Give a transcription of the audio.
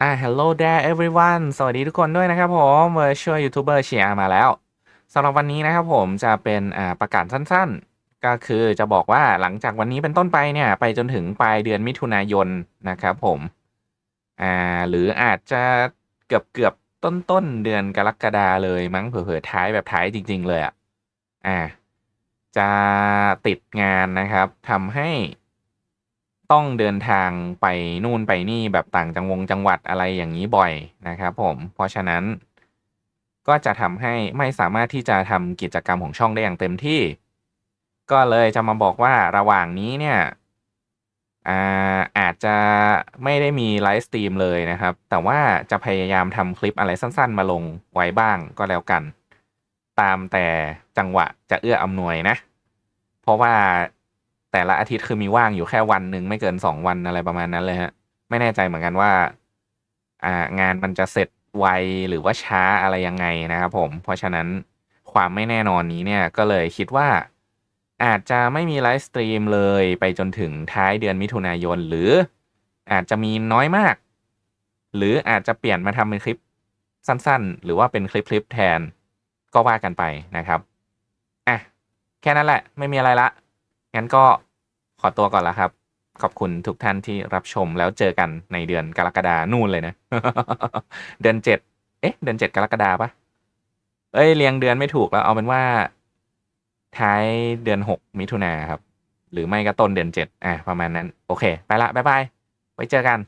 อ่า hello there everyone สวัสดีทุกคนด้วยนะครับผม virtual youtuber เชียร์มาแล้วสำหรับวันนี้นะครับผมจะเป็นอ่าประกาศสั้นๆ ก็คือจะบอกว่าหลังจากวันนี้เป็นต้นไปเนี่ย ไปจนถึงปลายเดือนมิถุนายนนะครับผมอ่าหรืออาจจะเกือบเกือบต้นต้นเดือนกรกฎาเลยมั้งเผื่อๆท้ายแบบท้ายจริง ๆ เลยอะอ่าจะติดงานนะครับทำให้ ต้องเดินทางไปนู่นไปนี่แบบต่างจังวงจังหวัดอะไรอย่างนี้บ่อยนะครับผมเพราะฉะนั้น ก็จะทำให้ไม่สามารถที่จะทำกิจกรรมของช่องได้อย่างเต็มที่ ก็เลยจะมาบอกว่าระหว่างนี้เนี่ยอาอาจจะไม่ได้มีไลฟ์สตรีมเลยนะครับ แต่ว่าจะพยายามทำคลิปอะไรสั้นๆ มาลงไว้บ้างก็แล้วกัน ตามแต่จังหวะจะเอื้ออำนวยนะ เพราะว่า แต่ละอาทิตย์คือมีว่างอยู่แค่วันหนึ่งไม่เกินสองวันอะไรประมาณนั้นเลยฮะ ไม่แน่ใจเหมือนกันว่า อ่างานมันจะเสร็จไวหรือว่าช้าอะไรยังไงนะครับผม เพราะฉะนั้นความไม่แน่นอนนี้เนี่ยก็เลยคิดว่า อาจจะไม่มีไลฟ์สตรีมเลยไปจนถึงท้ายเดือนมิถุนายน หรืออาจจะมีน้อยมาก หรืออาจจะเปลี่ยนมาทำเป็นคลิปสั้นๆ หรือว่าเป็นคลิปๆแทนก็ว่ากันไปนะครับอะแค่นั้นแหละไม่มีอะไรละงั้นก็ ขอตัวก่อนละครับ ขอบคุณทุกท่านที่รับชมแล้วเจอกันในเดือนกรกฎานู่นเลยนะ เดือนเจ็ดเอ๊ะ เดือนเจ็ดกรกฎาปะเอ้ยเรียงเดือนไม่ถูกแล้ว เอาเป็นว่า ท้ายเดือนหกมิถุนาครับ หรือไม่ก็ต้นเดือนเจ็ดอะประมาณนั้น โอเค ไปละบ๊ายบายไว้เจอกัน